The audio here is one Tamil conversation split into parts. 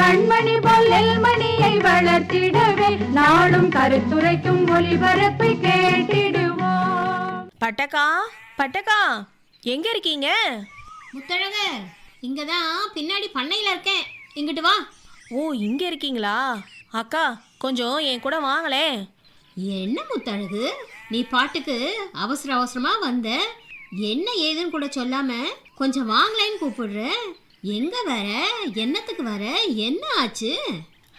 கண்மணி பொல்லல் மணியை வளர்த்திடவே நாடும் கருத்துரைக்கும் ஒளிபரப்பை கேட்டிடுவோம். பட்டக்கா பட்டக்கா எங்க இருக்கீங்க? முத்தழக இங்க தான் பின்னாடி பண்ணையில இருக்கேன். இங்கிட்டு வா. ஓ இங்க இருக்கீங்களா? அக்கா கொஞ்சம் என் கூட வாங்களேன் என்ன முத்தழகு? நீ பாட்டுக்கு அவசர அவசரமா வந்த? என்ன ஏதுன்னு கூட சொல்லாம கொஞ்சம் வாங்கலேன்னு கூப்பிடுற? எங்க வர? என்னத்துக்கு வர? என்ன ஆச்சு?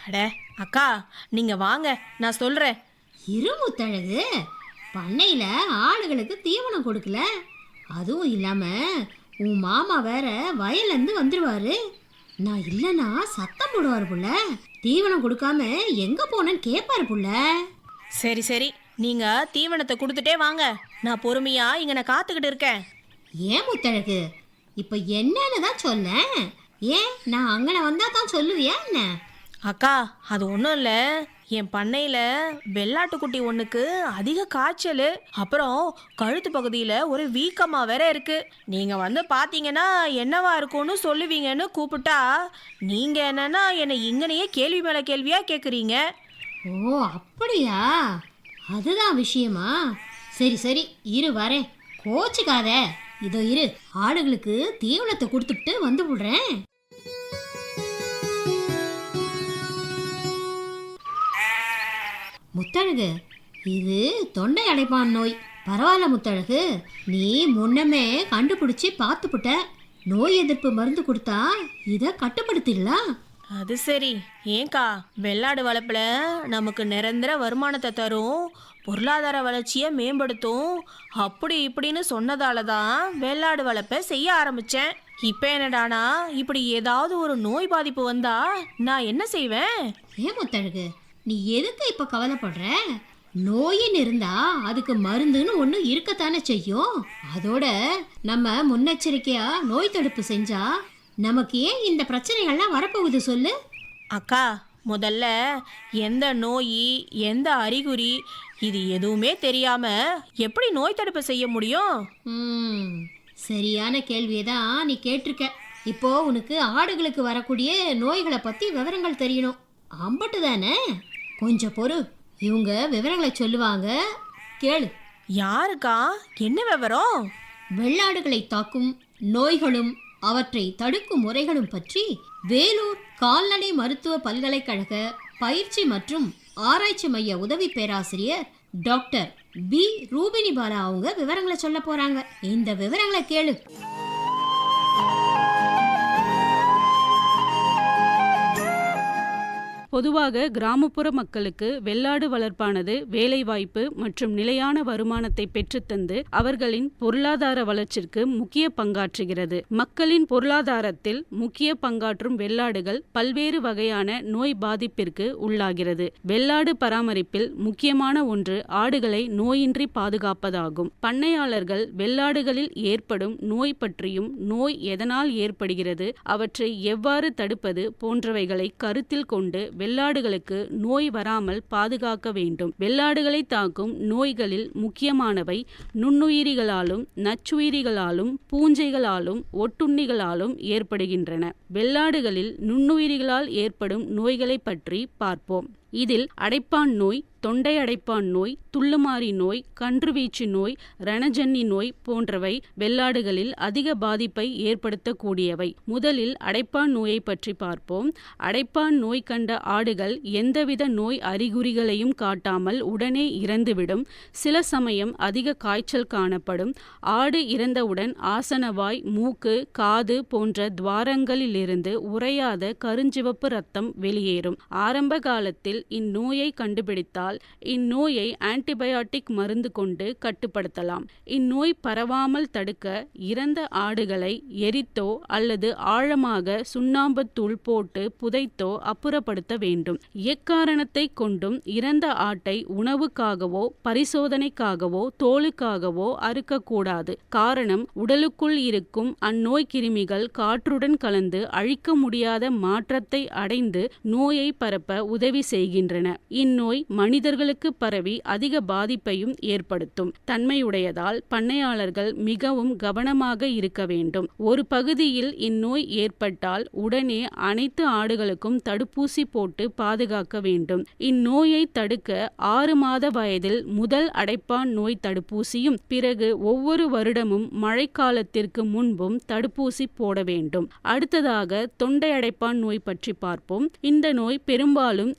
அட அக்கா நீங்க வாங்க நான் சொல்றேன். இரு முத்தழகு. பண்ணையில ஆளுகளுக்கு தீவனம் கொடுக்கல. அதுவும் இல்லாம உன் மாமா வேற வயல்ல இருந்து வந்துருவாரு. நான் இல்லனா சத்தம் போடுவாரு புள்ள. தீவனம் கொடுக்காம எங்க போனேன்னு கேட்பாரு புள்ள. சரி சரி. நீங்க தீவனத்தை கொடுத்துட்டே வாங்க. நான் பொறுமையா இங்க நான் காத்துக்கிட்டு இருக்கேன். ஏன் முத்தழகு? இப்ப என்னன்னு தான் சொல்ல ஏன்? நான் அங்கன வந்தா தான் சொல்லுவியா என்ன? அக்கா அது ஒன்றும் இல்லை. என் பண்ணையில் வெள்ளாட்டுக்குட்டி ஒன்றுக்கு அதிக காய்ச்சல். அப்புறம் கழுத்து பகுதியில் ஒரு வீக்கமாக வேற இருக்கு. நீங்கள் வந்து பார்த்தீங்கன்னா என்னவா இருக்கும்னு சொல்லுவீங்கன்னு கூப்பிட்டா நீங்கள் என்னன்னா என்னை இங்கனையே கேள்வி மேலே கேள்வியாக கேட்குறீங்க ஓ அப்படியா? அதுதான் விஷயமா? சரி சரி இரு வரேன். கோச்சுக்காத. இதோ இரு ஆடுகளுக்கு தீவனத்தை கொடுத்துட்டு வந்து விடுறேன். முத்தழகு இது தொண்டை அடைப்பான் நோய். பரவாயில்ல முத்தழகு நீ முன்னமே கண்டுபிடிச்சி பார்த்துப்புட்ட. நோய் எதிர்ப்பு மருந்து கொடுத்தா இதை கட்டுப்படுத்திடலாம். அது சரி. ஏன்கா வெள்ளாடு வளர்ப்பில் நமக்கு நிரந்தர வருமானத்தை தரும் பொருளாதார வளர்ச்சியை மேம்படுத்தும். அப்படி இப்படின்னு சொன்னதால தான் வெள்ளாடு வளர்ப்பை செய்ய ஆரம்பித்தேன் இப்போ என்னடானா இப்படி ஏதாவது ஒரு நோய் பாதிப்பு வந்தா நான் என்ன செய்வேன்? ஏன் முத்தழகு நீ எதுக்கு இப்போ கவலைப்படுற? நோயின்னு இருந்தா அதுக்கு மருந்துன்னு ஒன்று இருக்கத்தானே செய்யும்? அதோட நம்ம முன்னெச்சரிக்கையா நோய் தடுப்பு செஞ்சா நமக்கு ஏன் இந்த பிரச்சனைகள்லாம் வரப்போகுது சொல்லு? அக்கா முதல்ல எந்த நோய் எந்த அறிகுறி இது எதுவுமே தெரியாம எப்படி நோய் தடுப்பு செய்ய முடியும்? ம் சரியான கேள்வியை தான் நீ கேட்டிருக்க. இப்போ உனக்கு ஆடுகளுக்கு வரக்கூடிய நோய்களை பத்தி விவரங்கள் தெரியணும். அம்பட்டு தானே? கொஞ்சம் பொறு. இவங்க விவரங்களை சொல்லுவாங்க. கேளு. யாருக்கா? என்ன விவரம்? வெள்ளாடுகளை தாக்கும் நோய்களும் அவற்றை தடுக்கும் முறைகளும் பற்றி வேலூர் கால்நடை மருத்துவ பல்கலைக்கழக பயிற்சி மற்றும் ஆராய்ச்சி மைய உதவி பேராசிரியர் டாக்டர் பி. ரூபினி பாலா அவங்க விவரங்களை சொல்ல போறாங்க. இந்த விவரங்களை கேளு. பொதுவாக கிராமப்புற மக்களுக்கு வெள்ளாடு வளர்ப்பானது வேலைவாய்ப்பு மற்றும் நிலையான வருமானத்தை பெற்றுத்தந்து அவர்களின் பொருளாதார வளர்ச்சிக்கு முக்கிய பங்காற்றுகிறது. மக்களின் பொருளாதாரத்தில் முக்கிய பங்காற்றும் வெள்ளாடுகள் பல்வேறு வகையான நோய் பாதிப்பிற்கு உள்ளாகிறது. வெள்ளாடு பராமரிப்பில் முக்கியமான ஒன்று ஆடுகளை நோயின்றி பாதுகாப்பதாகும். பண்ணையாளர்கள் வெள்ளாடுகளில் ஏற்படும் நோய் பற்றியும் நோய் எதனால் ஏற்படுகிறது அவற்றை எவ்வாறு தடுப்பது போன்றவைகளை கருத்தில் கொண்டு வெள்ளாடுகளுக்கு நோய் வராமல் பாதுகாக்க வேண்டும். வெள்ளாடுகளை தாக்கும் நோய்களில் முக்கியமானவை நுண்ணுயிரிகளாலும் நச்சுயிரிகளாலும் பூஞ்சைகளாலும் ஒட்டுண்ணிகளாலும் ஏற்படுகின்றன. வெள்ளாடுகளில் நுண்ணுயிரிகளால் ஏற்படும் நோய்களை பற்றி பார்ப்போம். இதில் அடைப்பான் நோய் தொண்டை அடைப்பான் நோய் துள்ளுமாறி நோய் கன்றுவீச்சு நோய் ரணஜன்னி நோய் போன்றவை வெள்ளாடுகளில் அதிக பாதிப்பை ஏற்படுத்தக்கூடியவை. முதலில் அடைப்பான் நோயை பற்றி பார்ப்போம். அடைப்பான் நோய் கண்ட ஆடுகள் எந்தவித நோய் அறிகுறிகளையும் காட்டாமல் உடனே இறந்துவிடும். சில சமயம் அதிக காய்ச்சல் காணப்படும். ஆடு இறந்தவுடன் ஆசனவாய் மூக்கு காது போன்ற துவாரங்களிலிருந்து உறையாத கருஞ்சிவப்பு ரத்தம் வெளியேறும். ஆரம்ப காலத்தில் இந்நோயை கண்டுபிடித்தால் இந்நோயை ஆன்டிபயாட்டிக் மருந்து கொண்டு கட்டுப்படுத்தலாம். இந்நோய் பரவாமல் தடுக்க இறந்த ஆடுகளை எரித்தோ அல்லது ஆழமாக சுண்ணாம்புத்தூள் போட்டு புதைத்தோ அப்புறப்படுத்த வேண்டும். எக்காரணத்தை கொண்டும் இறந்த ஆட்டை உணவுக்காகவோ பரிசோதனைக்காகவோ தோலுக்காகவோ அறுக்கக்கூடாது. காரணம் உடலுக்குள் இருக்கும் அந்நோய் கிருமிகள் காற்றுடன் கலந்து அழிக்க முடியாத மாற்றத்தை அடைந்து நோயை பரப்ப உதவி செய்கிறது. வருகின்றன இந்நோய் மனிதர்களுக்கு பரவி அதிக பாதிப்பையும் ஏற்படுத்தும். தன்மையுடையதால் பண்ணையாளர்கள் மிகவும் கவனமாக இருக்க வேண்டும். ஒரு பகுதியில் இந்நோய் ஏற்பட்டால் உடனே அனைத்து ஆடுகளுக்கும் தடுப்பூசி போட்டு பாதுகாக்க வேண்டும். இந்நோயை தடுக்க ஆறு மாத வயதில் முதல் அடைப்பான் நோய் தடுப்பூசியும் பிறகு ஒவ்வொரு வருடமும் மழைக்காலத்திற்கு முன்பும் தடுப்பூசி போட வேண்டும். அடுத்ததாக தொண்டை அடைப்பான் நோய் பற்றி பார்ப்போம். இந்த நோய் பெரும்பாலும்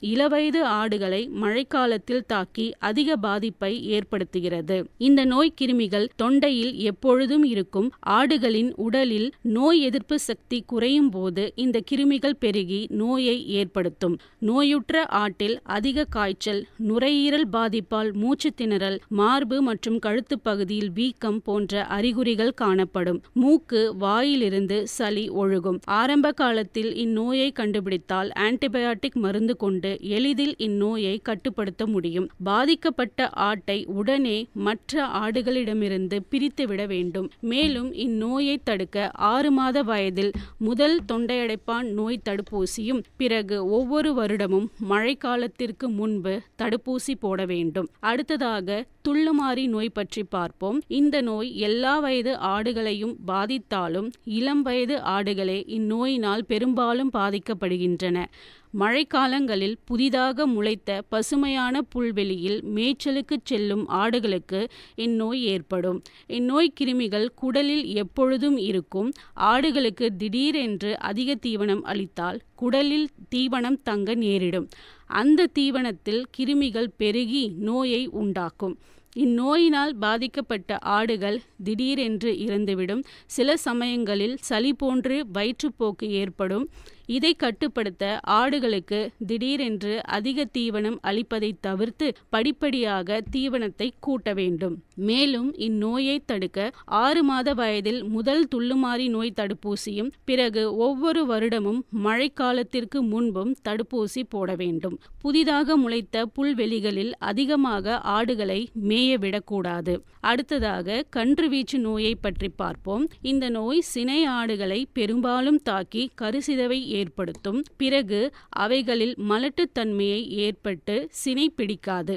வயது ஆடுகளை மழைக்காலத்தில் தாக்கி அதிக பாதிப்பை ஏற்படுத்துகிறது. இந்த நோய் கிருமிகள் தொண்டையில் எப்பொழுதும் இருக்கும். ஆடுகளின் உடலில் நோய் எதிர்ப்பு சக்தி குறையும் போது இந்த கிருமிகள் பெருகி நோயை ஏற்படுத்தும். நோயுற்ற ஆட்டில் அதிக காய்ச்சல் நுரையீரல் பாதிப்பால் மூச்சு திணறல் மார்பு மற்றும் கழுத்து பகுதியில் வீக்கம் போன்ற அறிகுறிகள் காணப்படும். மூக்கு வாயிலிருந்து சளி ஒழுகும். ஆரம்ப காலத்தில் இந்நோயை கண்டுபிடித்தால் ஆன்டிபயாட்டிக் மருந்து கொண்டு எளிதில் இந்நோயை கட்டுப்படுத்த முடியும். பாதிக்கப்பட்ட ஆட்டை உடனே மற்ற ஆடுகளிடமிருந்து பிரித்துவிட வேண்டும். மேலும் இந்நோயை தடுக்க ஆறு மாத வயதில் முதல் தொண்டையடைப்பான் நோய் தடுப்பூசியும் பிறகு ஒவ்வொரு வருடமும் மழைக்காலத்திற்கு முன்பு தடுப்பூசி போட வேண்டும். அடுத்ததாக துள்ளுமாறி நோய் பற்றி பார்ப்போம். இந்த நோய் எல்லா வயது ஆடுகளையும் பாதித்தாலும் இளம் வயது ஆடுகளே இந்நோயினால் பெரும்பாலும் பாதிக்கப்படுகின்றன. மழைக்காலங்களில் புதிதாக முளைத்த பசுமையான புல்வெளியில் மேய்ச்சலுக்கு செல்லும் ஆடுகளுக்கு இந்நோய் ஏற்படும். இந்நோய் கிருமிகள் குடலில் எப்பொழுதும் இருக்கும். ஆடுகளுக்கு திடீரென்று அதிக தீவனம் அளித்தால் குடலில் தீவனம் தங்க நேரிடும். அந்த தீவனத்தில் கிருமிகள் பெருகி நோயை உண்டாக்கும். இந்நோயினால் பாதிக்கப்பட்ட ஆடுகள் திடீரென்று இறந்துவிடும். சில சமயங்களில் சளி போன்று வயிற்றுப்போக்கு ஏற்படும். இதை கட்டுப்படுத்த ஆடுகளுக்கு திடீரென்று அதிக தீவனம் அளிப்பதை தவிர்த்து படிப்படியாக தீவனத்தை கூட்ட வேண்டும். மேலும் இந்நோயை தடுக்க ஆறு மாத வயதில் முதல் துள்ளுமாறி நோய் தடுப்பூசியும் பிறகு ஒவ்வொரு வருடமும் மழைக்காலத்திற்கு முன்பும் தடுப்பூசி போட வேண்டும். புதிதாக முளைத்த புல்வெளிகளில் அதிகமாக ஆடுகளை மேய விடக்கூடாது. அடுத்ததாக கன்றுவீச்சு நோயை பற்றி பார்ப்போம். இந்த நோய் சினை ஆடுகளை பெரும்பாலும் தாக்கி கருசிதவை ஏற்படுத்தும். பிறகு அவைகளில் மலட்டுத்தன்மையை ஏற்பட்டு சினை பிடிக்காது.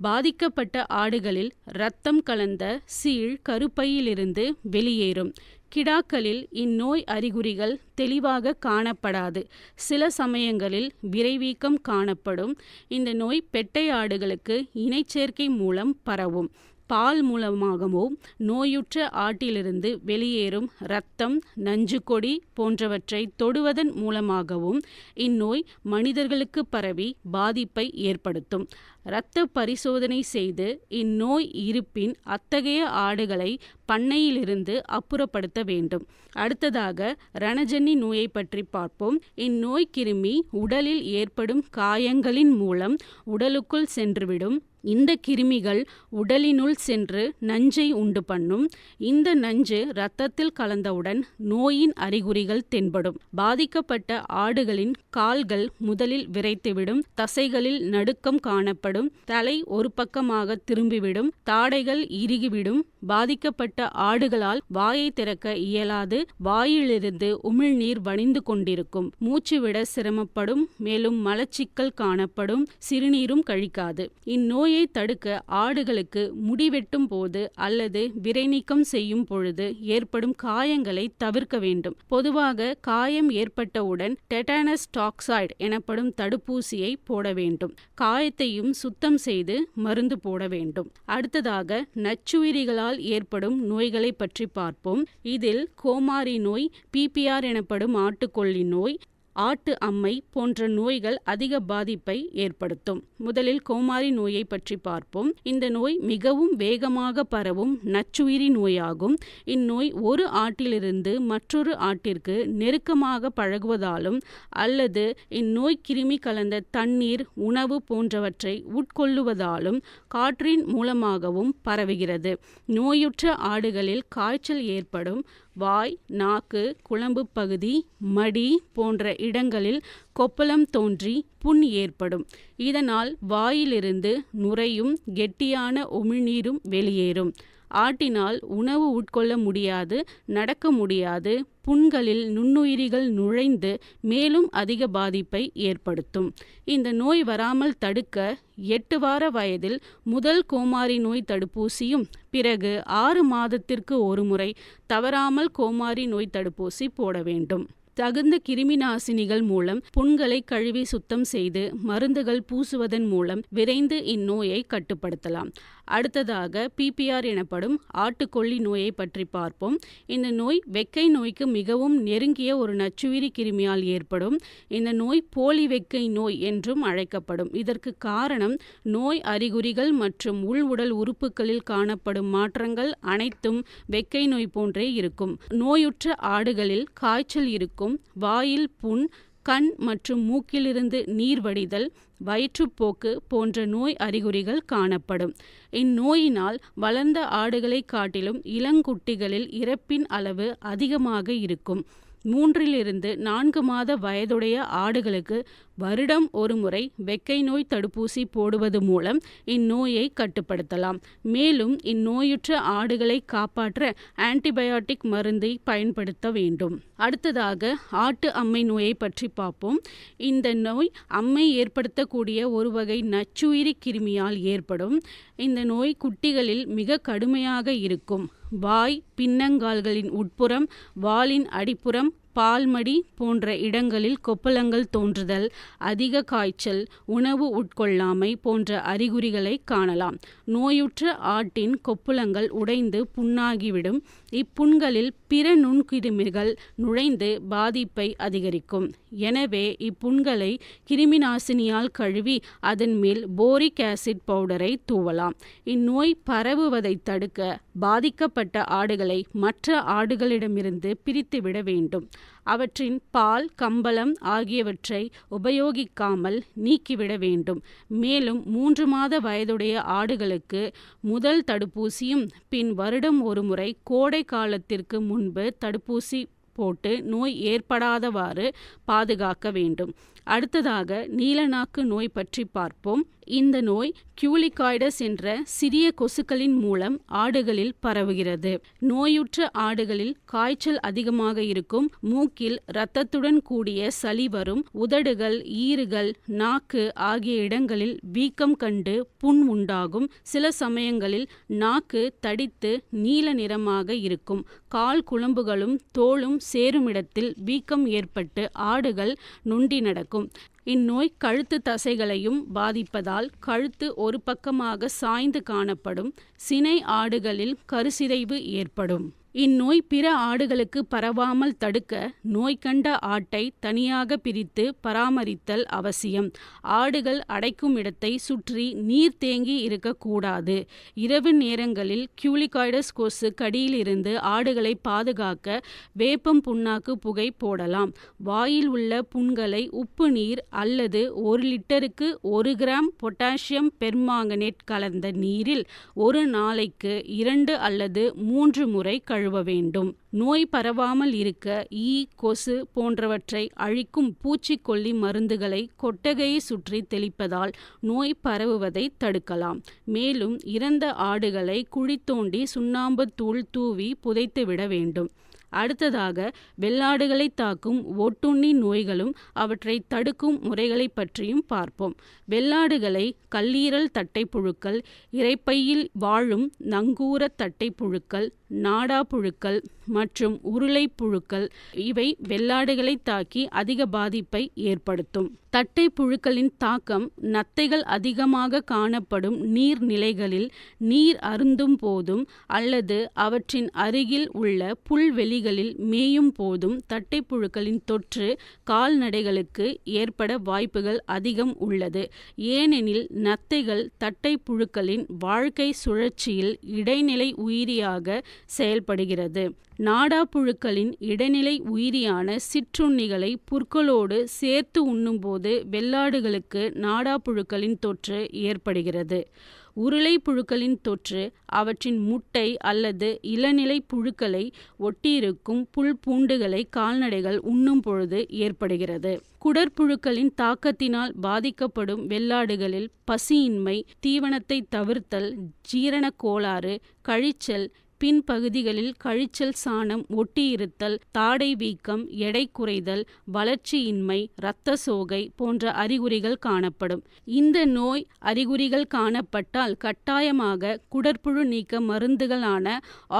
பாதிக்கப்பட்ட ஆடுகளில் இரத்தம் கலந்த சீழ் கருப்பையிலிருந்து வெளியேறும். கிடாக்களில் இந்நோய் அறிகுறிகள் தெளிவாக காணப்படாது. சில சமயங்களில் விரைவீக்கம் காணப்படும். இந்த நோய் பெட்டை ஆடுகளுக்கு இணைச்சேர்க்கை மூலம் பரவும். பால் மூலமாகவோ நோயுற்ற ஆட்டிலிருந்து வெளியேறும் இரத்தம் நஞ்சுக்கொடி போன்றவற்றை தொடுவதன் மூலமாகவும் இந்நோய் மனிதர்களுக்கு பரவி பாதிப்பை ஏற்படுத்தும். இரத்த பரிசோதனை செய்து இந்நோய் இருப்பின் அத்தகைய ஆடுகளை பண்ணையிலிருந்து அப்புறப்படுத்த வேண்டும். அடுத்ததாக ரணஜன்னி நோயை பற்றி பார்ப்போம். இந்நோய் கிருமி உடலில் ஏற்படும் காயங்களின் மூலம் உடலுக்குள் சென்றுவிடும். இந்த கிருமிகள் உடலினுள் சென்று நஞ்சை உண்டு பண்ணும். இந்த நஞ்சு இரத்தத்தில் கலந்தவுடன் நோயின் அறிகுறிகள் தென்படும். பாதிக்கப்பட்ட ஆடுகளின் கால்கள் முதலில் விரைத்துவிடும். தசைகளில் நடுக்கம் காணப்படும். தலை ஒரு பக்கமாக திரும்பிவிடும். தாடைகள் இறுகிவிடும். பாதிக்கப்பட்ட ஆடுகளால் வாயை திறக்க இயலாது. வாயிலிருந்து உமிழ்நீர் வணிந்து கொண்டிருக்கும். மூச்சுவிட சிரமப்படும். மேலும் மலச்சிக்கல் காணப்படும். சிறுநீரும் கழிக்காது. இந்நோய் தடுக்க ஆடுகளுக்கு முடிவெட்டும் போது அல்லது விரைநீக்கம் செய்யும் பொழுது ஏற்படும் காயங்களை தவிர்க்க வேண்டும். பொதுவாக காயம் ஏற்பட்டவுடன் டெட்டானஸ் டாக்சைடு எனப்படும் தடுப்பூசியை போட வேண்டும். காயத்தையும் சுத்தம் செய்து மருந்து போட வேண்டும். அடுத்ததாக நச்சுயிரிகளால் ஏற்படும் நோய்களை பற்றி பார்ப்போம். இதில் கோமாரி நோய் பிபிஆர் எனப்படும் ஆட்டுக்கொல்லி நோய் ஆட்டு அம்மை போன்ற நோய்கள் அதிக பாதிப்பை ஏற்படுத்தும். முதலில் கோமாரி நோயை பற்றி பார்ப்போம். இந்த நோய் மிகவும் வேகமாக பரவும் நச்சுயிரி நோயாகும். இந்நோய் ஒரு ஆட்டிலிருந்து மற்றொரு ஆட்டிற்கு நெருக்கமாக பழகுவதாலும் அல்லது இந்நோய் கிருமி கலந்த தண்ணீர் உணவு போன்றவற்றை உட்கொள்ளுவதாலும் காற்றின் மூலமாகவும் பரவுகிறது. நோயுற்ற ஆடுகளில் காய்ச்சல் ஏற்படும் வாய் நாக்கு குழம்பு பகுதி மடி போன்ற இடங்களில் கொப்பளம் தோன்றி புண் ஏற்படும். இதனால் வாயிலிருந்து நுரையும் கெட்டியான உமிழ்நீரும் வெளியேறும். ஆட்டினால் உணவு உட்கொள்ள முடியாது நடக்க முடியாது. புண்களில் நுண்ணுயிரிகள் நுழைந்து மேலும் அதிக பாதிப்பை ஏற்படுத்தும். இந்த நோய் வராமல் தடுக்க எட்டு வார வயதில் முதல் கோமாரி நோய் தடுப்பூசியும் பிறகு ஆறு மாதத்திற்கு ஒருமுறை தவறாமல் கோமாரி நோய் தடுப்பூசி போட வேண்டும். தகுந்த கிருமி நாசினிகள் மூலம் புண்களை கழுவி சுத்தம் செய்து மருந்துகள் பூசுவதன் மூலம் விரைந்து இந்நோயை கட்டுப்படுத்தலாம். அடுத்ததாக பிபிஆர் எனப்படும் ஆட்டுக்கொல்லி நோயை பற்றி பார்ப்போம். இந்த நோய் வெக்கை நோய்க்கு மிகவும் நெருங்கிய ஒரு நச்சுயிரி கிருமியால் ஏற்படும். இந்த நோய் போலி வெக்கை நோய் என்றும் அழைக்கப்படும். இதற்கு காரணம் நோய் அறிகுறிகள் மற்றும் உள் உடல் உறுப்புகளில் காணப்படும் மாற்றங்கள் அனைத்தும் வெக்கை நோய் போன்றே இருக்கும். நோயுற்ற ஆடுகளில் காய்ச்சல் இருக்கும். வாயில் புண் கண் மற்றும் மூக்கிலிருந்து நீர் வடிதல் வயிற்றுப்போக்கு போன்ற நோய் அறிகுறிகள் காணப்படும். இந்நோயினால் வளர்ந்த ஆடுகளை காட்டிலும் இளங்குட்டிகளில் இறப்பின் அளவு அதிகமாக இருக்கும். மூன்றிலிருந்து நான்கு மாத வயதுடைய ஆடுகளுக்கு வருடம் ஒருமுறை வெக்கை நோய் தடுப்பூசி போடுவது மூலம் இந்நோயை கட்டுப்படுத்தலாம். மேலும் இந்நோயுற்ற ஆடுகளை காப்பாற்ற ஆன்டிபயோட்டிக் மருந்தை பயன்படுத்த வேண்டும். அடுத்ததாக ஆட்டு அம்மை நோயை பற்றி பார்ப்போம். இந்த நோய் அம்மை ஏற்படுத்தக்கூடிய ஒரு வகை நச்சுயிரி கிருமியால் ஏற்படும். இந்த நோய் குட்டிகளில் மிக கடுமையாக இருக்கும். வாய் பின்னங்கால்களின் உட்புறம் வாலின் அடிப்புறம் பால்மடி போன்ற இடங்களில் கொப்பளங்கள் தோன்றுதல் அதிக காய்ச்சல் உணவு உட்கொள்ளாமை போன்ற அறிகுறிகளை காணலாம். நோயுற்ற ஆட்டின் கொப்புளங்கள் உடைந்து புண்ணாகிவிடும். இப்புண்களில் பிற நுண்கிருமிகள் நுழைந்து பாதிப்பை அதிகரிக்கும். எனவே இப்புண்களை கிருமிநாசினியால் கழுவி அதன் மேல் போரிக் ஆசிட் பவுடரை தூவலாம். இந்நோய் பரவுவதை தடுக்க பாதிக்கப்பட்ட ஆடுகளை மற்ற ஆடுகளிடமிருந்து பிரித்துவிட வேண்டும். அவற்றின் பால் கம்பளம் ஆகியவற்றை உபயோகிக்காமல் நீக்கிவிட வேண்டும். மேலும் மூன்று மாத வயதுடைய ஆடுகளுக்கு முதல் தடுப்பூசியும் பின் வருடம் ஒருமுறை கோடை காலத்திற்கு முன்பு தடுப்பூசி போட்டு நோய் ஏற்படாதவாறு பாதுகாக்க வேண்டும். அடுத்ததாக நீலநாக்கு நோய் பற்றி பார்ப்போம். இந்த நோய் கியூலிகாய்டஸ் என்ற சிறிய கொசுக்களின் மூலம் ஆடுகளில் பரவுகிறது. நோயுற்ற ஆடுகளில் காய்ச்சல் அதிகமாக இருக்கும் மூக்கில் இரத்தத்துடன் கூடிய சளி வரும் உதடுகள் ஈறுகள் நாக்கு ஆகிய இடங்களில் வீக்கம் கண்டு புண் உண்டாகும். சில சமயங்களில் நாக்கு தடித்து நீல நிறமாக இருக்கும். கால் குழம்புகளும் தோளும் சேருமிடத்தில் வீக்கம் ஏற்பட்டு ஆடுகள் நொண்டி நடக்கும். இந்நோய் கழுத்து தசைகளையும் பாதிப்பதால் கழுத்து ஒரு பக்கமாக சாய்ந்து காணப்படும். சினை ஆடுகளில் கருசிதைவு ஏற்படும். இந்நோய் பிற ஆடுகளுக்கு பரவாமல் தடுக்க நோய் கண்ட ஆட்டை தனியாக பிரித்து பராமரித்தல் அவசியம். ஆடுகள் அடைக்கும் இடத்தை சுற்றி நீர் தேங்கி இருக்கக்கூடாது இரவு நேரங்களில் கியூலிகாய்டஸ் கொசு கடியிலிருந்து ஆடுகளை பாதுகாக்க வேப்பம் புண்ணாக்கு புகை போடலாம். வாயில் உள்ள புண்களை உப்பு நீர் அல்லது ஒரு லிட்டருக்கு ஒரு கிராம் பொட்டாசியம் பெர்மாங்கனேட் கலந்த நீரில் ஒரு நாளைக்கு இரண்டு அல்லது மூன்று முறை கழுவ வேண்டும். நோய் பரவாமல் இருக்க ஈ கொசு போன்றவற்றை அழிக்கும் பூச்சிக்கொல்லி மருந்துகளை கொட்டகையை சுற்றி தெளிப்பதால் நோய் பரவுவதை தடுக்கலாம். மேலும் இறந்த ஆடுகளை குழி தோண்டி சுண்ணாம்பு தூள் தூவி புதைத்து விட வேண்டும். அடுத்ததாக வெள்ளாடுகளை தாக்கும் ஒட்டுண்ணி நோய்களும் அவற்றை தடுக்கும் முறைகளை பற்றியும் பார்ப்போம். வெள்ளாடுகளை கல்லீரல் தட்டை புழுக்கள் இறைப்பையில் வாழும் நங்கூர தட்டை புழுக்கள் நாடா புழுக்கள் மற்றும் உருளை புழுக்கள் இவை வெள்ளாடுகளை தாக்கி அதிக பாதிப்பை ஏற்படுத்தும். தட்டை புழுக்களின் தாக்கம் நத்தைகள் அதிகமாக காணப்படும் நீர்நிலைகளில் நீர் அருந்தும் போதும் அல்லது அவற்றின் அருகில் உள்ள புல்வெளிகளில் மேயும் போதும் தட்டை புழுக்களின் தொற்று கால்நடைகளுக்கு ஏற்பட வாய்ப்புகள் அதிகம் உள்ளது. ஏனெனில் நத்தைகள் தட்டை புழுக்களின் வாழ்க்கை சுழற்சியில் இடைநிலை உயிரியாக செயல்படுகிறது. நாடா புழுக்களின் இடைநிலை உயிரியான சிற்றுண்ணிகளை புற்களோடு சேர்த்து உண்ணும்போது வெள்ளாடுகளுக்கு நாடாப்புழுக்களின் தொற்று ஏற்படுகிறது. உருளை புழுக்களின் தொற்று அவற்றின் முட்டை அல்லது இளநிலை புழுக்களை ஒட்டியிருக்கும் புல் பூண்டுகளை கால்நடைகள் உண்ணும் பொழுது ஏற்படுகிறது. குடற்புழுக்களின் தாக்கத்தினால் பாதிக்கப்படும் வெள்ளாடுகளில் பசியின்மை தீவனத்தை தவிர்த்தல் ஜீரணக் கோளாறு கழிச்சல் பின்பகுதிகளில் கழிச்சல் சாணம் ஒட்டியிருத்தல் தாடை வீக்கம் எடை குறைதல் வளர்ச்சியின்மை இரத்த சோகை போன்ற அறிகுறிகள் காணப்படும். இந்த நோய் அறிகுறிகள் காணப்பட்டால் கட்டாயமாக குடற்புழு நீக்க மருந்துகளான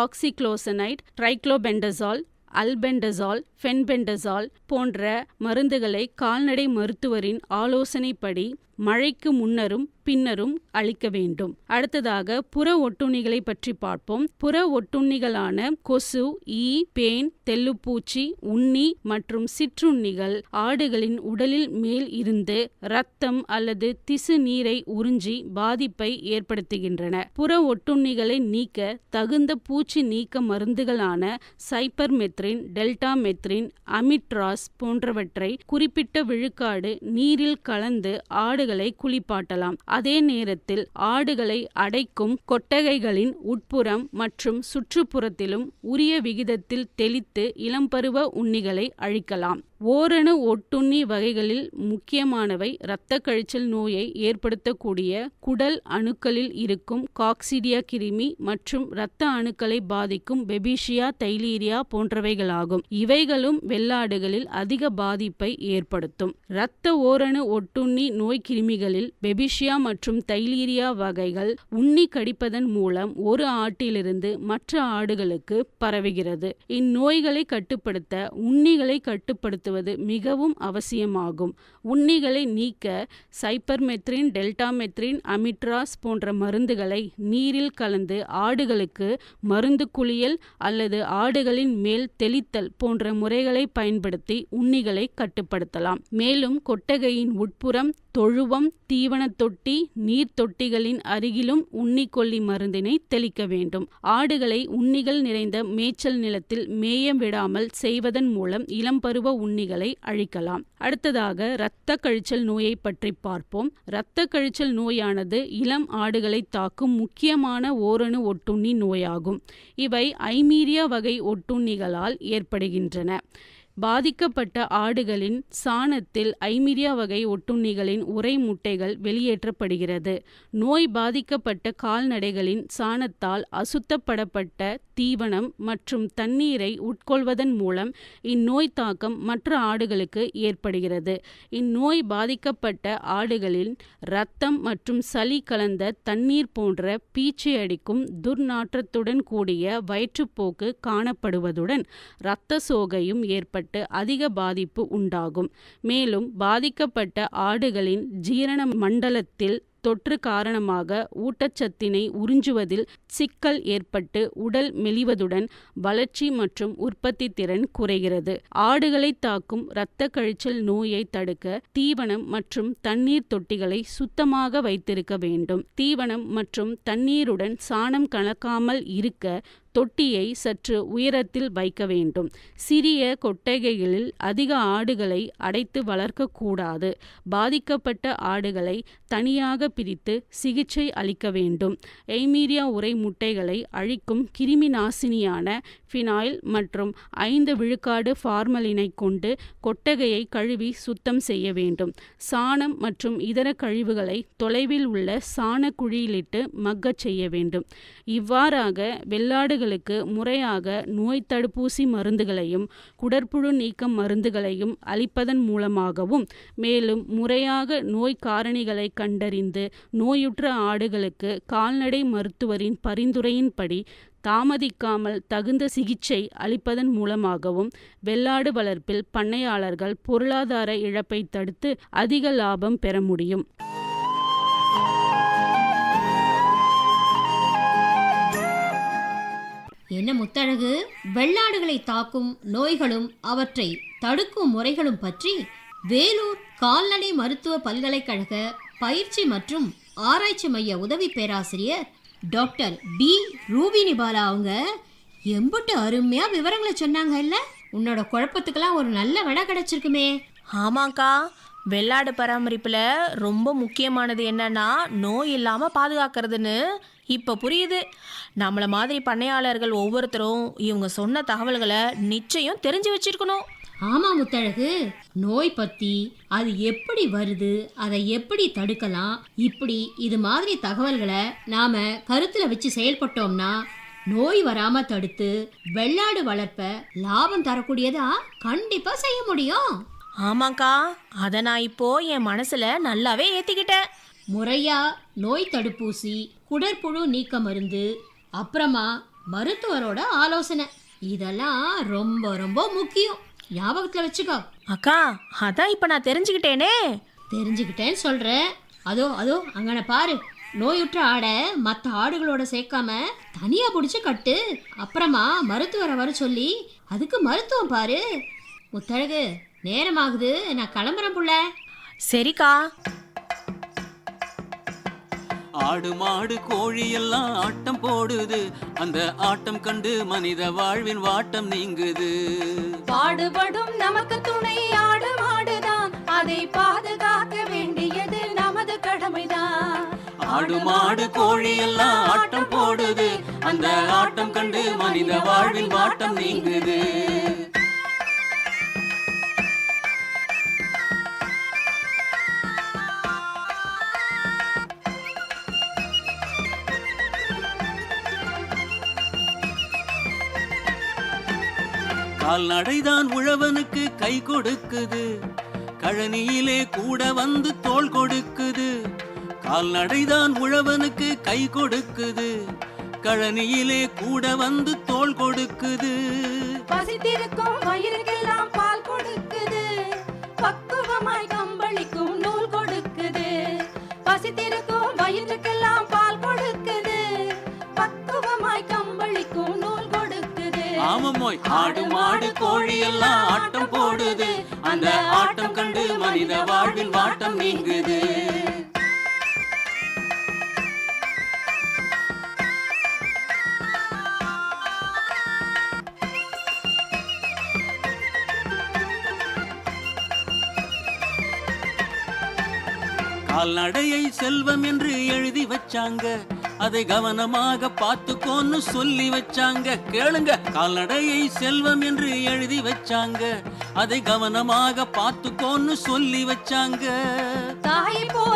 ஆக்சிக்ளோசனைட் ட்ரைக்ளோபெண்டசால் அல்பெண்டசால் ஃபென்பெண்டசால் போன்ற மருந்துகளை கால்நடை மருத்துவரின் ஆலோசனைப்படி மழைக்கு முன்னரும் பின்னரும் அளிக்க வேண்டும். அடுத்ததாக புற ஒட்டுண்ணிகளை பற்றி பார்ப்போம். புற ஒட்டுண்ணிகளான கொசு ஈ பேன் தெல்லுப்பூச்சி உண்ணி மற்றும் சிற்றுண்ணிகள் ஆடுகளின் உடலில் மேல் இருந்து இரத்தம் அல்லது திசு நீரை உறிஞ்சி பாதிப்பை ஏற்படுத்துகின்றன. புற ஒட்டுண்ணிகளை நீக்க தகுந்த பூச்சி நீக்க மருந்துகளான சைப்பர்மெத்ரின் டெல்டாமெத்ரின் அமிட்ராஸ் போன்றவற்றை குறிப்பிட்ட விழுக்காடு நீரில் கலந்து ஆடு ஆடுகளை குளிப்பாட்டலாம். அதே நேரத்தில் ஆடுகளை அடைக்கும் கொட்டகைகளின் உட்புறம் மற்றும் சுற்றுப்புறத்திலும் உரிய விகிதத்தில் தெளித்து இளம்பருவ உண்ணிகளை அழிக்கலாம். ஓரணு ஒட்டுண்ணி வகைகளில் முக்கியமானவை இரத்த கழிச்சல் நோயை ஏற்படுத்தக்கூடிய குடல் அணுக்களில் இருக்கும் காக்சிடியா கிருமி மற்றும் இரத்த அணுக்களை பாதிக்கும் பெபிஷியா தைலீரியா போன்றவைகளாகும். இவைகளும் வெள்ளாடுகளில் அதிக பாதிப்பை ஏற்படுத்தும். இரத்த ஓரணு ஒட்டுண்ணி நோய் கிருமிகளில் பெபிஷியா மற்றும் தைலீரியா வகைகள் உண்ணி கடிப்பதன் மூலம் ஒரு ஆட்டிலிருந்து மற்ற ஆடுகளுக்கு பரவுகிறது. இந்நோய்களை கட்டுப்படுத்த உண்ணிகளை கட்டுப்படுத்துவது மிகவும் அவசியமாகும். உண்ணிகளை நீக்க சைப்பர்மெத்ரின் டெல்டாமெத்ரின் அமிட்ராஸ் போன்ற மருந்துகளை நீரில் கலந்து ஆடுகளுக்கு மருந்து குளியல் அல்லது ஆடுகளின் மேல் தெளித்தல் போன்ற முறைகளை பயன்படுத்தி உண்ணிகளை கட்டுப்படுத்தலாம். மேலும் கொட்டகையின் உட்புறம் தொழுவம் தீவன தொட்டி நீர் தொட்டிகளின் அருகிலும் உண்ணிக்கொல்லி மருந்தினை தெளிக்க வேண்டும். ஆடுகளை உண்ணிகள் நிறைந்த மேய்ச்சல் நிலத்தில் மேயம் விடாமல் செய்வதன் மூலம் இளம்பருவ உண்ணிகளை அழிக்கலாம். அடுத்ததாக இரத்த கழிச்சல் நோயை பற்றி பார்ப்போம். இரத்த கழிச்சல் நோயானது இளம் ஆடுகளை தாக்கும் முக்கியமான ஓரணு ஒட்டுண்ணி நோயாகும். இவை ஐமீரியா வகை ஒட்டுண்ணிகளால் ஏற்படுகின்றன. பாதிக்கப்பட்ட ஆடுகளின் சாணத்தில் ஐமிரியா வகை ஒட்டுண்ணிகளின் உரை முட்டைகள் வெளியேற்றப்படுகிறது. நோய் பாதிக்கப்பட்ட கால்நடைகளின் சாணத்தால் அசுத்தப்படப்பட்ட தீவனம் மற்றும் தண்ணீரை உட்கொள்வதன் மூலம் இந்நோய் தாக்கம் மற்ற ஆடுகளுக்கு ஏற்படுகிறது. இந்நோய் பாதிக்கப்பட்ட ஆடுகளின் இரத்தம் மற்றும் சளி கலந்த தண்ணீர் போன்ற பீச்சை அடிக்கும் துர்நாற்றத்துடன் கூடிய வயிற்றுப்போக்கு காணப்படுவதுடன் இரத்த சோகையும் ஏற்பட்டு அதிக பாதிப்பு உண்டாகும். மேலும் பாதிக்கப்பட்ட ஆடுகளின் ஜீரண மண்டலத்தில் தொற்று காரணமாக ஊட்டச்சத்தினை உறிஞ்சுவதில் சிக்கல் ஏற்பட்டு உடல் மெலிவதுடன் வளர்ச்சி மற்றும் உற்பத்தி திறன் குறைகிறது. ஆடுகளை தாக்கும் இரத்த கழிச்சல் நோயை தடுக்க தீவனம் மற்றும் தண்ணீர் தொட்டிகளை சுத்தமாக வைத்திருக்க வேண்டும். தீவனம் மற்றும் தண்ணீருடன் சாணம் கலக்காமல் இருக்க தொட்டியை சற்று உயரத்தில் வைக்க வேண்டும். சிறிய கொட்டகைகளில் அதிக ஆடுகளை அடைத்து வளர்க்கக்கூடாது. பாதிக்கப்பட்ட ஆடுகளை தனியாக பிரித்து சிகிச்சை அளிக்க வேண்டும். எய்மீரியா உரை முட்டைகளை அழிக்கும் கிருமி நாசினியான ஃபினாயில் மற்றும் ஐந்து விழுக்காடு ஃபார்மலினை கொண்டு கொட்டகையை கழுவி சுத்தம் செய்ய வேண்டும். சாணம் மற்றும் இதர கழிவுகளை தொலைவில் உள்ள சாண குழியிலிட்டு மக்கச் செய்ய வேண்டும். இவ்வாறாக வெள்ளாடுகள் குழந்தைகளுக்கு முறையாக நோய் தடுப்பூசி மருந்துகளையும் குடற்புழு நீக்கம் மருந்துகளையும் அளிப்பதன் மூலமாகவும் மேலும் முறையாக நோய் காரணிகளை கண்டறிந்து நோயுற்ற ஆடுகளுக்கு கால்நடை மருத்துவரின் பரிந்துரையின்படி தாமதிக்காமல் தகுந்த சிகிச்சை அளிப்பதன் மூலமாகவும் வெள்ளாடு வளர்ப்பில் பண்ணையாளர்கள் பொருளாதார இழப்பை தடுத்து அதிக லாபம் பெற முடியும். என்ன முத்தழகு? வெள்ளாடுகளை தாக்கும் நோய்களும் அவற்றை தடுக்கும் முறைகளும் பற்றி வேலூர் கால்நடை மருத்துவ பல்கலைக்கழக பயிற்சி மற்றும் ஆராய்ச்சி மைய உதவி பேராசிரியர் டாக்டர் பி. ரூபினி பாலா அவங்க எம்பிட்டு அருமையா விவரங்களை சொன்னாங்க இல்ல? உன்னோட குழப்பத்துக்கெல்லாம் ஒரு நல்ல விடை கிடைச்சிருக்குமே. ஆமாக்கா வெள்ளாடு பராமரிப்புல ரொம்ப முக்கியமானது என்னன்னா நோய் இல்லாம பாதுகாக்கிறதுன்னு இப்ப புரியுது. நம்மள மாதிரி பண்ணையாளர்கள் ஒவ்வொருத்தரும் இவங்க சொன்ன தகவல்களை நிச்சயம் தெரிஞ்சு வச்சிருக்கணும். ஆமா முத்தழகு. நோய் பத்தி அது எப்படி வருது அதை எப்படி தடுக்கலாம் இப்படி இது மாதிரி தகவல்களை நாம கருத்துல வச்சு செயல்பட்டோம்னா நோய் வராம தடுத்து வெள்ளாடு வளர்ப்ப லாபம் தரக்கூடியதா கண்டிப்பா செய்ய முடியும். ஆமாக்கா அதை நான் இப்போ என் மனசுல நல்லாவே ஏத்திக்கிட்டேன். முறையா நோய் தடுப்பூசி குடற்புழு நீக்க மருந்து அப்புறமா மருத்துவரோட ஆலோசனை. இதெல்லாம் ரொம்ப ரொம்ப முக்கியம். ஞாபகத்துல வச்சுக்கோ. அக்கா அதான் இப்ப நான் தெரிஞ்சுக்கிட்டேனே. தெரிஞ்சுக்கிட்டேன்னு சொல்கிறேன் அதோ அதோ அங்கன பாரு. நோயுற்ற ஆடை மற்ற ஆடுகளோட சேர்க்காம தனியாக பிடிச்சி கட்டு. அப்புறமா மருத்துவரை வர சொல்லி அதுக்கு மருத்துவம் பாரு. முத்தழகு நேரமாகுது. நான் கிளம்புறேன் புள்ள. சரிக்கா. ஆடு மாடு கோழி எல்லாம் ஆட்டம் போடுது. அந்த ஆட்டம் கண்டு மனித வாழ்வின் வாட்டம் நீங்குது. பாடுபடும் நமக்கு துணை ஆடு மாடுதான். அதை பாதுகாக்க வேண்டியது நமது கடமைதான். ஆடு மாடு கோழி எல்லாம் ஆட்டம் போடுது. அந்த ஆட்டம் கண்டு மனித வாழ்வின் வாட்டம் நீங்குது. கால்நடைதான் உழவனுக்கு கை கொடுக்குது. கழனியிலே கூட வந்து தோல் கொடுக்குது. கால்நடைதான் உழவனுக்கு கை கொடுக்குது. கழனியிலே கூட வந்து தோல் கொடுக்குது. பசித்திருக்கும் வயிறுக்கெல்லாம் பால் கொடுக்குது. பக்குவமாய் கம்பளிக்கும் நூல் கொடுக்குது. பசித்திருக்கும் நோய். ஆடு மாடு கோழி எல்லாம் ஆட்டம் போடுது. அந்த ஆட்டம் கண்டு மனித வாழ்வின் வாட்டம் நீங்குது. கால்நடையை செல்வம் என்று எழுதி வச்சாங்க. அதை கவனமாக பார்த்துக்கோன்னு சொல்லி வச்சாங்க. கேளுங்க கால்நடையை செல்வம் என்று எழுதி வச்சாங்க. அதை கவனமாக பார்த்துக்கோன்னு சொல்லி வச்சாங்க. தாய் போ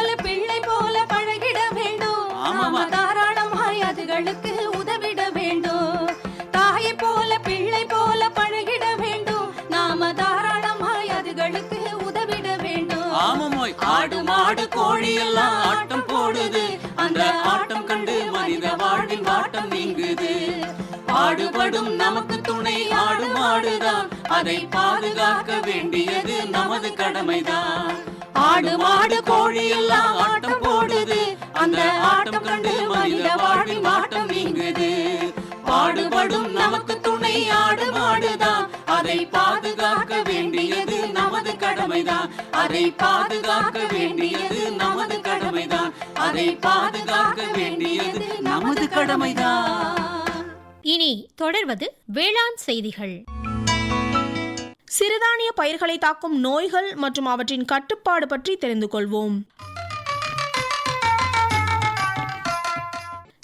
ஆடு கோழி எல்லாம் ஆட்டம் போடுது. அந்த ஆட்டம் கண்டு மனித வாழ்வின் வாட்டம் நீங்குது. பாடுபடும் நமக்கு துணை ஆடு மாடுதான் அதை பாதுகாக்க வேண்டியது நமது கடமைதான். ஆடு மாடு கோழி எல்லாம் ஆட்டம் போடுது. அந்த ஆட்டம் கண்டு மனித வாழ்வின் வாட்டம் நீங்குது. பாடுபடும் நமக்கு துணை ஆடு மாடுதான் அதை பாதுகாக்க வேண்டியது கடமைதான். அதை பாதுகாக்க வேண்டியது நமது கடமைதான். அதை பாதுகாக்க வேண்டியது நமது கடமைதான். இனி தொடர்வது வேளாண் செய்திகள். சிறுதானிய பயிர்களை தாக்கும் நோய்கள் மற்றும் அவற்றின் கட்டுப்பாடு பற்றி தெரிந்து கொள்வோம்.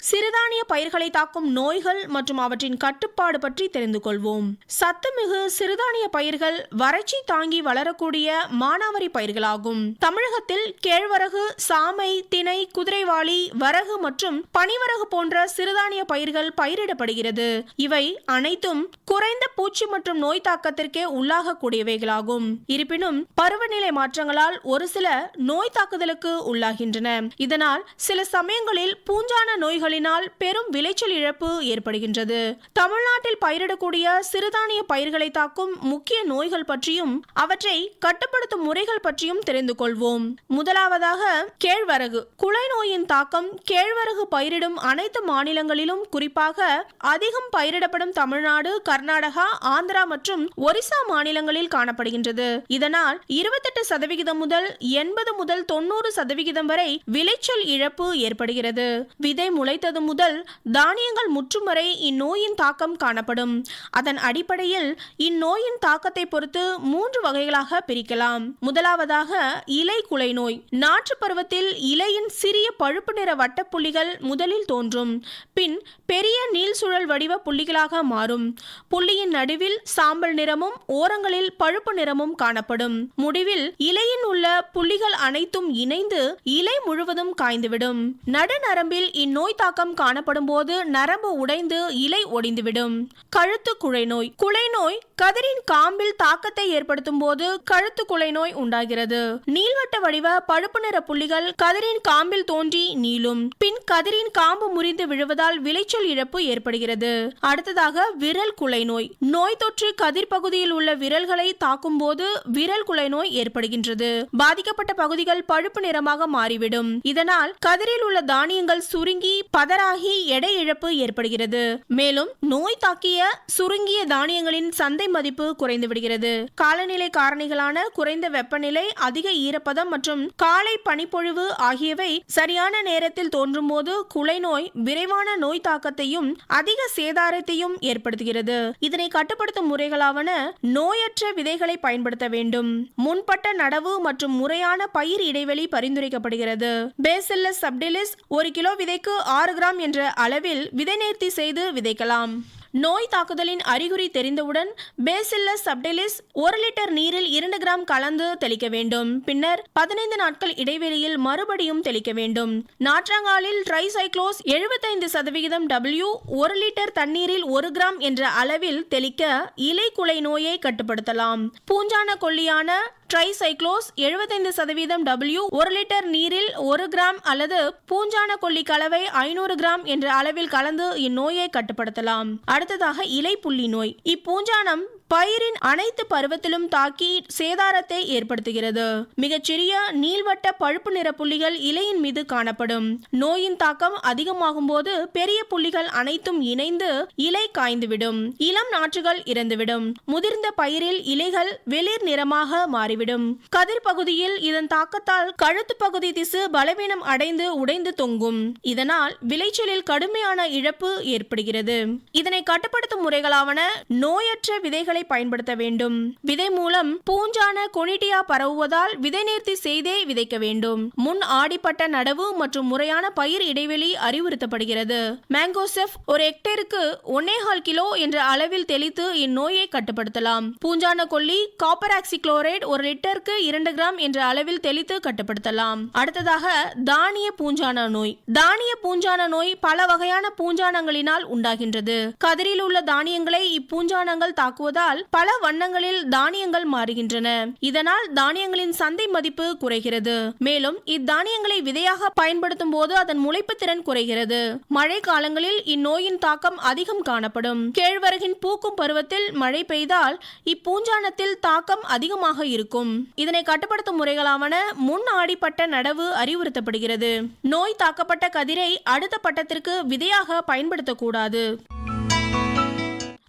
சிறுதானிய பயிர்களை தாக்கும் நோய்கள் மற்றும் அவற்றின் கட்டுப்பாடு பற்றி தெரிந்து கொள்வோம். சத்துமிகு சிறுதானிய பயிர்கள் வறட்சி தாங்கி வளரக்கூடிய மானாவரி பயிர்களாகும். தமிழகத்தில் கேழ்வரகு சாமை திணை குதிரைவாளி வரகு மற்றும் பனிவரகு போன்ற சிறுதானிய பயிர்கள் பயிரிடப்படுகிறது. இவை அனைத்தும் குறைந்த பூச்சி மற்றும் நோய் தாக்கத்திற்கே உள்ளாகக்கூடியவைகளாகும். இருப்பினும் பருவநிலை மாற்றங்களால் ஒரு சில நோய் தாக்குதலுக்கு உள்ளாகின்றன. இதனால் சில சமயங்களில் பூஞ்சான நோய்களில் பயிர்களினால் பெரும் விளைச்சல் இழப்பு ஏற்படுகின்றது. தமிழ்நாட்டில் பயிரிடக்கூடிய சிறுதானிய பயிர்களை தாக்கும் முக்கிய நோய்கள் பற்றியும் அவற்றை கட்டுப்படுத்தும் முறைகள் பற்றியும் தெரிந்து கொள்வோம். முதலாவதாக கேழ்வரகு. குலை நோயின் தாக்கம் கேழ்வரகு பயிரிடும் அனைத்து மாநிலங்களிலும் குறிப்பாக அதிகம் பயிரிடப்படும் தமிழ்நாடு கர்நாடகா ஆந்திரா மற்றும் ஒரிசா மாநிலங்களில் காணப்படுகின்றது. இதனால் இருபத்தெட்டு சதவிகிதம் முதல் எண்பது முதல் தொண்ணூறு சதவிகிதம் வரை விளைச்சல் இழப்பு ஏற்படுகிறது. விதை முளைத்தது முதல் தானியங்கள் முற்றும் வரை இந்நோயின் தாக்கம் காணப்படும். அதன் அடிப்படையில் இந்நோயின் தாக்கத்தை பொறுத்து மூன்று வகைகளாக பிரிக்கலாம். முதலாவதாக இலை குலை நோய் நாற்று பருவத்தில் இலையின் சிறிய பழுப்பு நிற வட்டப்புள்ளிகள் முதலில் தோன்றும். பின் பெரிய நீள் சுழல் வடிவ புள்ளிகளாக மாறும். புள்ளியின் நடுவில் சாம்பல் நிறமும் ஓரங்களில் பழுப்பு நிறமும் காணப்படும். முடிவில் இலையின் உள்ள புள்ளிகள் அனைத்தும் இணைந்து இலை முழுவதும் காய்ந்துவிடும். நடுநரம்பில் இந்நோய் தாக்கம் தாக்கம் காணப்படும் போது நரம்பு உடைந்து இலை ஒடிந்துவிடும். கழுத்து குழை நோய் குலை நோய் கதிரின் காம்பில் தாக்கத்தை ஏற்படுத்தும் போது கழுத்து குலை நோய் உண்டாகிறது. நீள்வட்ட வடிவ பழுப்பு நிற புள்ளிகள் கதிரின் காம்பில் தோன்றி நீளும். பின் கதிரின் காம்பு முறிந்து விழுவதால் விளைச்சல் இழப்பு ஏற்படுகிறது. அடுத்ததாக விரல் குலை நோய் நோய் தொற்று கதிர் பகுதியில் உள்ள விரல்களை தாக்கும் போது விரல் குலை நோய் ஏற்படுகின்றது. பாதிக்கப்பட்ட பகுதிகள் பழுப்பு நிறமாக மாறிவிடும். இதனால் கதிரில் உள்ள தானியங்கள் சுருங்கி பதறாகி எடை இழப்பு ஏற்படுகிறது. மேலும் நோய் தாக்கிய சுருங்கிய தானியங்களின் சந்தை மதிப்பு குறைந்து விடுகிறது காலநிலை காரணிகளான குறைந்த வெப்பநிலை அதிக ஈரப்பதம் மற்றும் காலை பனிப்பொழிவு ஆகியவை சரியான நேரத்தில் தோன்றும் போது குலை நோய் விரைவான நோய் தாக்கத்தையும் அதிக சேதாரத்தையும் ஏற்படுத்துகிறது. இதனை கட்டுப்படுத்தும் முறைகளாவன நோயற்ற விதைகளை பயன்படுத்த வேண்டும். முன்பட்ட நடவு மற்றும் முறையான பயிர் இடைவெளி பரிந்துரைக்கப்படுகிறது. பேசில்லஸ் சப்டிலிஸ் ஒரு கிலோ விதைக்கு ஆறு கிராம் என்ற அளவில் விதை நேர்த்தி செய்து விதைக்கலாம். நோய் தாக்குதலின் அறிகுறி தெரிந்தவுடன் பேசில்லஸ் சப்டெலிஸ் ஒரு லிட்டர் நீரில் இரண்டு கிராம் கலந்து தெளிக்க வேண்டும். பின்னர் பதினைந்து நாட்கள் இடைவெளியில் மறுபடியும் தெளிக்க வேண்டும். நாற்றங்காலில் ட்ரைசைக்ளோஸ் எழுபத்தைந்து சதவிகிதம் டபிள்யூ ஒரு லிட்டர் தண்ணீரில் ஒரு கிராம் என்ற அளவில் தெளிக்க இலை குலை நோயை கட்டுப்படுத்தலாம். பூஞ்சான கொல்லியான ட்ரைசைக்ளோஸ் எழுபத்தைந்து சதவீதம் டபிள்யூ ஒரு லிட்டர் நீரில் ஒரு கிராம் அல்லது பூஞ்சான கொல்லி கலவை ஐநூறு கிராம் என்ற அளவில் கலந்து இந்நோயை கட்டுப்படுத்தலாம். அடுத்ததாக இலை புள்ளி நோய். இப்பூஞ்சானம் பயிரின் அனைத்து பருவத்திலும் தாக்கி சேதாரத்தை ஏற்படுத்துகிறது. மிகச்சிறிய நீள்வட்ட பழுப்பு நிற புள்ளிகள் இலையின் மீது காணப்படும். நோயின் தாக்கம் அதிகமாகும் போது பெரிய புள்ளிகள் அனைத்தும் இணைந்து இலை காய்ந்துவிடும். இளம் நாற்றுகள் இறந்துவிடும். முதிர்ந்த பயிரில் இலைகள் வெளிர் நிறமாக மாறிவிடும். கதிர் பகுதியில் இதன் தாக்கத்தால் கழுத்து பகுதி திசு பலவீனம் அடைந்து உடைந்து தொங்கும். இதனால் விளைச்சலில் கடுமையான இழப்பு ஏற்படுகிறது. இதனை கட்டுப்படுத்தும் முறைகளாவன நோயற்ற விதைகளை பயன்படுத்த வேண்டும். விதை மூலம் பூஞ்சான கொனிட்டியா பரவுவதால் விதை நேர்த்தி செய்தே விதைக்க வேண்டும். முன் ஆடிப்பட்ட நடவு மற்றும் முறையான பயிர் இடைவெளி அறிவுறுத்தப்படுகிறது. மேங்கோசெஃப் ஒரு ஹெக்டேருக்கு ஒன்னேகால் கிலோ என்ற அளவில் தெளித்து இந்நோயை கட்டுப்படுத்தலாம். பூஞ்சான கொல்லி காப்பர் ஆக்சிக்ளோரைட் ஒரு லிட்டருக்கு இரண்டு கிராம் என்ற அளவில் தெளித்து கட்டுப்படுத்தலாம். அடுத்ததாக தானிய பூஞ்சான நோய். தானிய பூஞ்சான நோய் பல வகையான பூஞ்சானங்களினால் உண்டாகின்றது. கதிரில் உள்ள தானியங்களை இப்பூஞ்சானங்கள் தாக்குவதால் பல வண்ணங்களில் தானியங்கள் மாறுகின்றன. இதனால் தானியங்களின் சந்தை மதிப்பு குறைகிறது. மேலும் இத்தானியங்களை விதையாக பயன்படுத்தும் போது அதன் முளைப்பு திறன் குறைகிறது. மழை காலங்களில் இந்நோயின் தாக்கம் அதிகம் காணப்படும். கேழ்வரகின் பூக்கும் பருவத்தில் மழை பெய்தால் இப்பூஞ்சானத்தில் தாக்கம் அதிகமாக இருக்கும். இதனை கட்டுப்படுத்தும் முறைகளாவன முன் ஆடிப்பட்ட நடவு அறிவுறுத்தப்படுகிறது. நோய் தாக்கப்பட்ட கதிரை அடுத்த பட்டத்திற்கு விதையாக பயன்படுத்தக்கூடாது.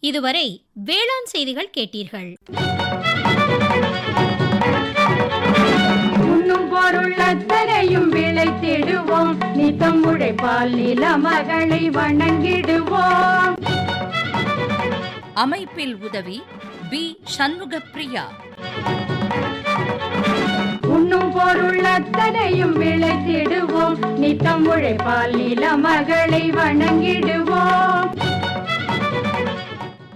இதுவரை வேளாண் செய்திகள் கேட்டீர்கள். உண்ணும் பொருள் அத்தனையும் விளைத்திடுவோம் நித்தம் உழைப்பால் நில மகளை வணங்கிடுவோம். அமைப்பில் உதவி பி. சண்முகப்பிரியா. உண்ணும் பொருள் அத்தனையும் விளைத்திடுவோம் நித்தம் உழைப்பால் நில மகளை வணங்கிடுவோம்.